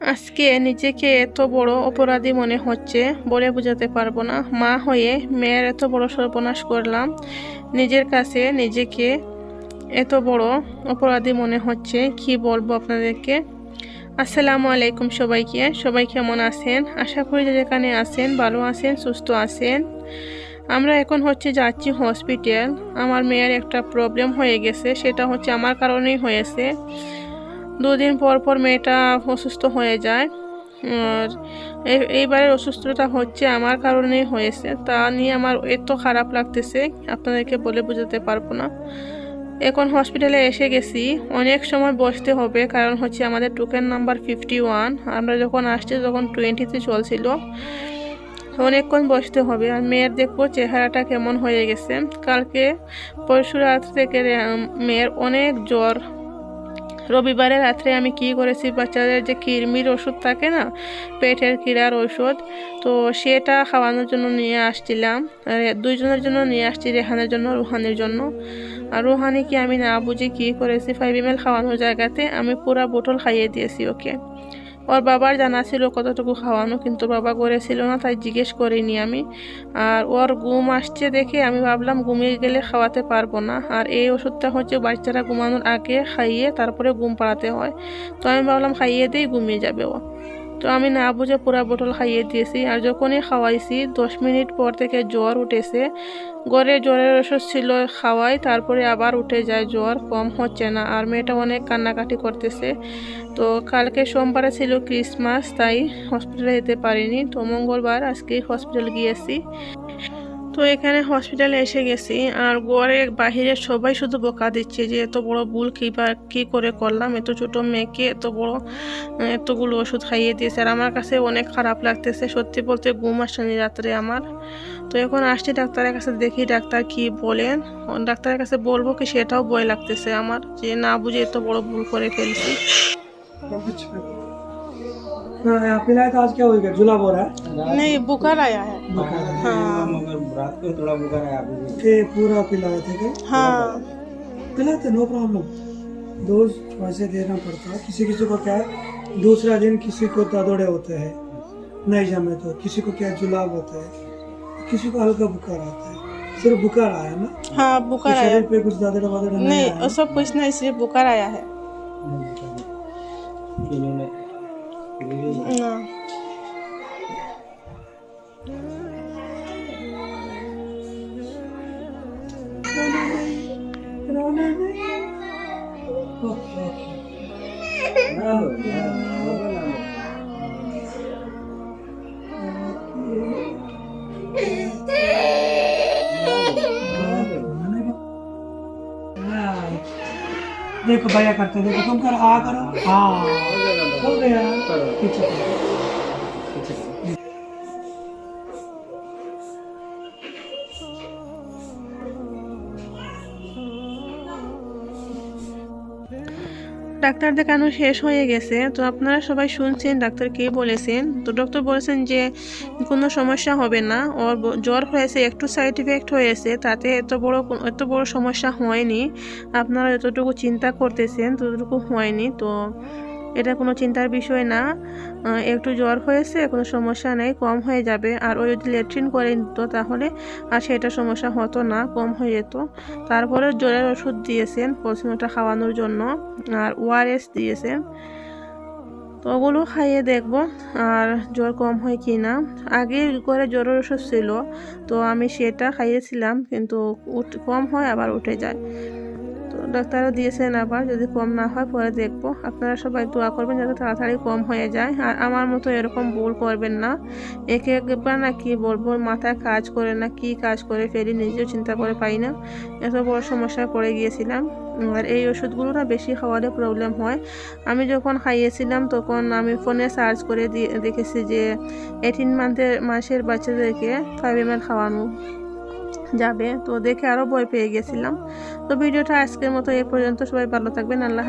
আজকে নিজেকে এত বড় অপরাধী মনে হচ্ছে, বলে বোঝাতে পারব না। মা হয়ে মেয়ের এত বড় সর্বনাশ করলাম, নিজের কাছে নিজেকে এত বড় অপরাধী মনে হচ্ছে, কি বলব আপনাদেরকে? আসসালামু আলাইকুম সবাইকে। সবাই কেমন আছেন? আশা করি যেখানে আছেন, ভালো আছেন, সুস্থ আছেন। আমরা এখন হচ্ছে যাচ্ছি হসপিটাল। আমার মেয়ের একটা প্রবলেম হয়ে গেছে, সেটা হচ্ছে আমার কারণেই হয়েছে। দুদিন পর পর মেয়েটা অসুস্থ হয়ে যায়। আর এইবারের অসুস্থতা হচ্ছে আমার কারণেই হয়েছে। তা নিয়ে আমার এত খারাপ লাগতেছে, আপনাদেরকে বলে বোঝাতে পারব না। এখন হসপিটালে এসে গেছি। অনেক সময় বসতে হবে, কারণ হচ্ছে আমাদের টোকেন নাম্বার ফিফটি ওয়ান আমরা যখন আসছি, তখন টোয়েন্টিতে চলছিল। অনেকক্ষণ বসতে হবে। আর মেয়ের দেখব চেহারাটা কেমন হয়ে গেছে। কালকে পরশু রাত থেকে মেয়ের অনেক জ্বর। রবিবারে রাত্রে আমি কি করেছি, বাচ্চাদের যে কিরমির ওষুধ থাকে না, পেটের কিরার ওষুধ, তো সেটা খাওয়ানোর জন্য নিয়ে আসছিলাম। দুইজনের জন্য নিয়ে আসছি রেহানের জন্য, রুহানের জন্য। আর রুহানিকে আমি না বুঝে কী করেছি ফাইভ এম এল খাওয়ানোর জায়গাতে আমি পুরা বোতল খাইয়ে দিয়েছি ওকে। ওর বাবার জানা ছিল কতটুকু খাওয়ানো, কিন্তু বাবা করেছিল না, তাই জিজ্ঞেস করিনি আমি। আর ওর ঘুম আসছে দেখে আমি ভাবলাম ঘুমিয়ে গেলে খাওয়াতে পারব না। আর এই ওষুধটা হচ্ছে বাচ্চারা ঘুমানোর আগে খাইয়ে তারপরে ঘুম পাড়াতে হয়। তো আমি ভাবলাম খাইয়ে দিয়েই ঘুমিয়ে যাবে ও। তো আমি না বুঝে পুরা বোতল খাইয়ে দিয়েছি। আর যখনই খাওয়াইছি, দশ মিনিট পর থেকে জ্বর উঠেছে। গড়ে জ্বরের ওষুধ ছিল খাওয়াই, তারপরে আবার উঠে যায় জ্বর, কম হচ্ছে না। আর মেয়েটা অনেক কান্নাকাটি করতেছে। তো কালকে সোমবারে ছিল ক্রিসমাস, তাই হসপিটালে যেতে পারিনি। তো মঙ্গলবার আজকে হসপিটাল গিয়েছি। তো এখানে হসপিটালে এসে গেছি। আর গোয়ারে বাহিরে সবাই শুধু বোকা দিচ্ছে যে, এত বড় ভুল কী বা কী করে করলাম? এত ছোটো মেয়েকে এত বড় এতগুলো ওষুধ খাইয়ে দিয়েছে। আর আমার কাছে অনেক খারাপ লাগতেছে। সত্যি বলতে ঘুম আসেনি রাত্রে আমার। তো এখন আসছি ডাক্তারের কাছে, দেখি ডাক্তার কি বলেন। ডাক্তারের কাছে বলব কি সেটাও ভয় লাগতেছে আমার, যে না বুঝে এত বড় ভুল করে ফেলছি। पिलाया तो आज क्या हो गया जुलाब हो रहा है? नहीं बुखार आया है। बुखार हाँ। मगर रात को थोड़ा बुखार है अभी पूरा पिलाए थे क्या? हाँ। पिलाते नो प्रॉब्लम डोज वैसे देना पड़ता है। किसी किसी को क्या है? दूसरा दिन किसी को ददोड़े होते हैं। नहीं जमे तो किसी को क्या जुलाब होता है? किसी को हल्का बुखार आता है। सिर्फ़ बुखार आया ना? हाँ बुखार आया। पे कुछ दादड़ा वादड़ा नहीं नहीं सब कुछ नहीं सिर्फ़ बुखार आया है। No. Oh, yeah. देखो भैया करते देखो तुम करो हाँ करो हाँ हो गया पीछे ডাক্তার দেখানো শেষ হয়ে গেছে, তো আপনারা সবাই শুনছেন ডাক্তার কে বলেছেন? তো ডক্টর বলেছেন যে কোনো সমস্যা হবে না, ওর জ্বর হয়েছে, একটু সাইড ইফেক্ট হয়েছে, তাতে এত বড় এত বড় সমস্যা হয়নি। আপনারা এতটুকু চিন্তা করতেছেন, ততটুকু হয়নি, তো এটা কোনো চিন্তার বিষয় না। একটু জ্বর হয়েছে, কোনো সমস্যা নেই, কম হয়ে যাবে। আর ওই যদি লেট্রিন করে নিত তাহলে আর সেটা সমস্যা হতো না, কম হয়ে যেত। তারপরে জ্বরের ওষুধ দিয়েছেন ওটা খাওয়ানোর জন্য, আর ওআরএস দিয়েছেন। তো ওগুলো খাইয়ে দেখব আর জ্বর কম হয় কি না। আগে করে জ্বরের ওষুধ ছিল, তো আমি সেটা খাইয়েছিলাম, কিন্তু কম হয়, আবার উঠে যায়। ডাক্তারও দিয়েছেন আবার, যদি কম না হয় পরে দেখব। আপনারা সবাই দোয়া করবেন যাতে তাড়াতাড়ি কম হয়ে যায়। আর আমার মতো এরকম ভুল করবেন না। একে একবার না কি বলব, মাথায় কাজ করে না কি কাজ করে ফেলি, নিজেও চিন্তা করে পাই না। এত বড় সমস্যায় পড়ে গিয়েছিলাম। আর এই ওষুধগুলো না বেশি খাওয়ালে প্রবলেম হয়। আমি যখন খাইয়েছিলাম, তখন আমি ফোনে সার্চ করে দেখেছি যে এইটিন মান্থের মাসের বাচ্চাদেরকে ফাইভ এম খাওয়ানো। যাবে। তো দেখে আরও ভয় পেয়ে গেছিলাম। তো ভিডিওটা আজকের মতো এ পর্যন্ত। সবাই ভালো থাকবেন। আল্লাহ